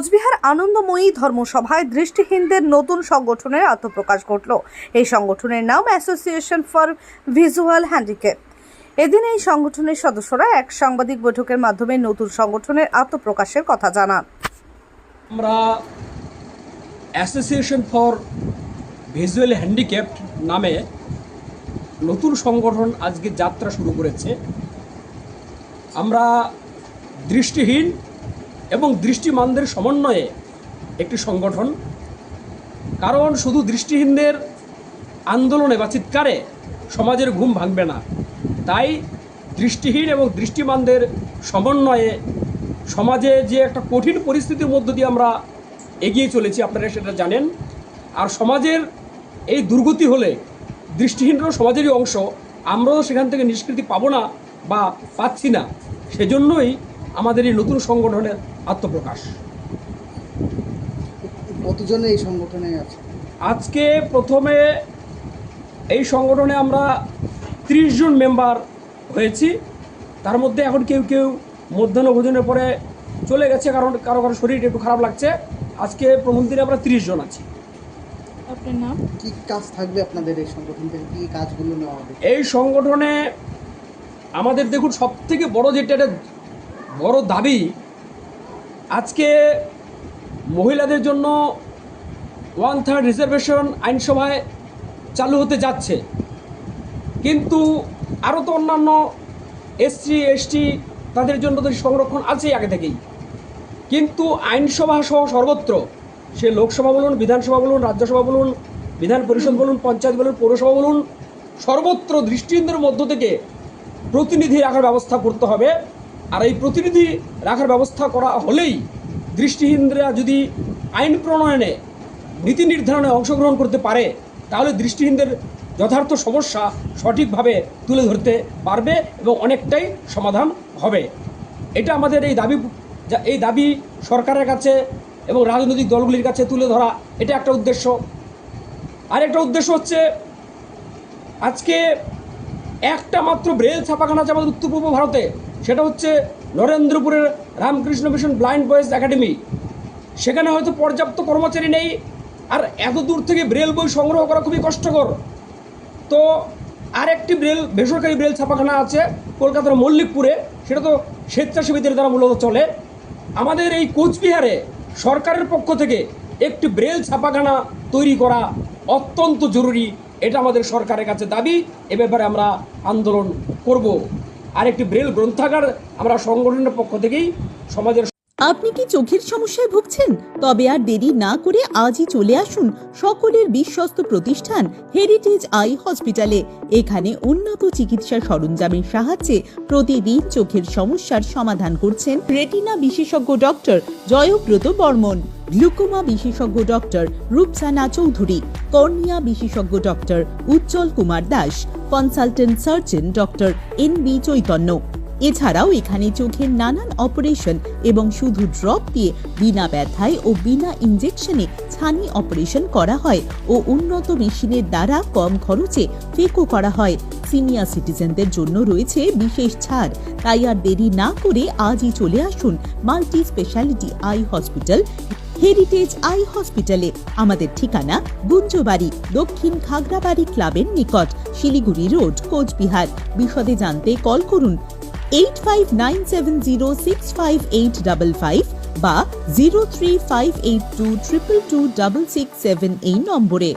কোচবিহার আনন্দময়ী ধর্মসভায় দৃষ্টিহীনদের নতুন সংগঠনের আত্মপ্রকাশ ঘটল। এই সংগঠনের নাম অ্যাসোসিয়েশন ফর ভিজুয়াল হ্যান্ডিক্যাপ এদিন এই সংগঠনের সদস্যরা এক সাংবাদিক বৈঠকের মাধ্যমে নতুন সংগঠনের আত্মপ্রকাশের কথা জানান। আমরা অ্যাসোসিয়েশন ফর ভিজুয়াল হ্যান্ডিক্যাপ্ট নামে নতুন সংগঠন আজকে যাত্রা শুরু করেছে। আমরা দৃষ্টিহীন এবং দৃষ্টিমানদের সমন্বয়ে একটি সংগঠন। কারণ শুধু দৃষ্টিহীনদের আন্দোলনে বা চিৎকারে সমাজের ঘুম ভাঙবে না। তাই দৃষ্টিহীন এবং দৃষ্টিমানদের সমন্বয়ে সমাজে যে একটা কঠিন পরিস্থিতির মধ্য দিয়ে আমরা এগিয়ে চলেছি, আপনারা সেটা জানেন। আর সমাজের এই দুর্গতি হলে দৃষ্টিহীনরাও সমাজেরই অংশ। আমরাও সেখান থেকে নিষ্কৃতি পাবো না বা পাচ্ছি না। সেজন্যই আমাদের এই নতুন সংগঠনের আত্মপ্রকাশ। কতজনে এই সংগঠনে আছে? আজকে প্রথমে এই সংগঠনে আমরা ত্রিশ জন মেম্বার হয়েছি। তার মধ্যে এখন কেউ কেউ মধ্যাহ্ন ভোজনের পরে চলে গেছে কারণ কারও কারও শরীর একটু খারাপ লাগছে। আজকে প্রথম দিনে আমরা ত্রিশ জন আছি। আপনার নাম? কি কাজ থাকবে আপনাদের এই সংগঠন থেকে? কি কাজগুলো নেওয়া হবে? এই সংগঠনে আমাদের দেখুন সব থেকে বড় যেটা একটা বড় দাবি। আজকে মহিলাদের জন্য ওয়ান থার্ড রিজার্ভেশন আইনসভায় চালু হতে যাচ্ছে। কিন্তু আরও তো অন্যান্য এসসি এসটি তাদের জন্য তো সংরক্ষণ আছেই আগে থেকেই। কিন্তু আইনসভা সহ সর্বত্র, সে লোকসভা বলুন, বিধানসভা বলুন, রাজ্যসভা বলুন, বিধান পরিষদ বলুন, পঞ্চায়েত বলুন, পৌরসভা বলুন, সর্বত্র দৃষ্টিহীনদের মধ্য থেকে প্রতিনিধি রাখার ব্যবস্থা করতে হবে। আর এই প্রতিনিধি রাখার ব্যবস্থা করা হলেই দৃষ্টিহীনরা যদি আইন প্রণয়নে, নীতি নির্ধারণে অংশগ্রহণ করতে পারে, তাহলে দৃষ্টিহীনদের যথার্থ সমস্যা সঠিকভাবে তুলে ধরতে পারবে এবং অনেকটাই সমাধান হবে। এটা আমাদের এই দাবি এই দাবি সরকারের কাছে এবং রাজনৈতিক দলগুলির কাছে তুলে ধরা, এটা একটা উদ্দেশ্য। আর একটা উদ্দেশ্য হচ্ছে, আজকে একটা মাত্র ব্রেল ছাপাখানা আছে আমাদের উত্তর পূর্ব ভারতে। সেটা হচ্ছে নরেন্দ্রপুরের Ramakrishna mission blind boys academy সেখানে হয়তো পর্যাপ্ত কর্মচারী নেই, আর এত দূর থেকে ব্রেল বই সংগ্রহ করা খুবই কষ্টকর। তো আরেকটি ব্রেল, বেসরকারি ব্রেল ছাপাখানা আছে কলকাতার মল্লিকপুরে, সেটা তো স্বেচ্ছাসেবীদের দ্বারা মূলত চলে। আমাদের এই কোচবিহারে সরকারের পক্ষ থেকে একটি ব্রেল ছাপাখানা তৈরি করা অত্যন্ত জরুরি, এটা আমাদের সরকারের কাছে দাবি। এ ব্যাপারে আমরা আন্দোলন করব। আর একটি ব্রেল গ্রন্থাগার আমরা সংগঠনের পক্ষ থেকেই সমাজের আপনি কি চোখের সমস্যায় ভুগছেন? তবে আর দেরি না করে আজই চলে আসুন সকলের বিশ্বস্ত প্রতিষ্ঠান হেরিটেজ আই হসপিটালে এখানে উন্নত চিকিৎসা সরঞ্জামের সাহায্যে প্রতিদিন চোখের সমস্যার সমাধান করছেন রেটিনা বিশেষজ্ঞ ডক্টর জয়ব্রত বর্মন, গ্লুকোমা বিশেষজ্ঞ ডক্টর রূপসানা চৌধুরী, কর্নিয়া বিশেষজ্ঞ doctor Ujjwal Kumar Das, consultant surgeon doctor N B Chaitanya. এছাড়াও এখানে চোখের নানান অপারেশন এবং শুধু ড্রপ দিয়ে বিনা ব্যথায় ও বিনা ইনজেকশনে ছানি অপারেশন করা হয় ও উন্নত মেশিনের দ্বারা কম খরচে ফেকো করা হয়। সিনিয়র সিটিজেনদের জন্য রয়েছে বিশেষ ছাড়। তাই আর দেরি না করে আজই চলে আসুন multi speciality eye hospital, heritage eye হসপিটালে। আমাদের ঠিকানা গুঞ্জবাড়ি, দক্ষিণ খাগড়াবাড়ি ক্লাবের নিকট, শিলিগুড়ি রোড, কোচবিহার। বিশদে জানতে কল করুন eight five nine seven zero six five eight double five বা zero three five eight two triple two double six seven এই নম্বরে।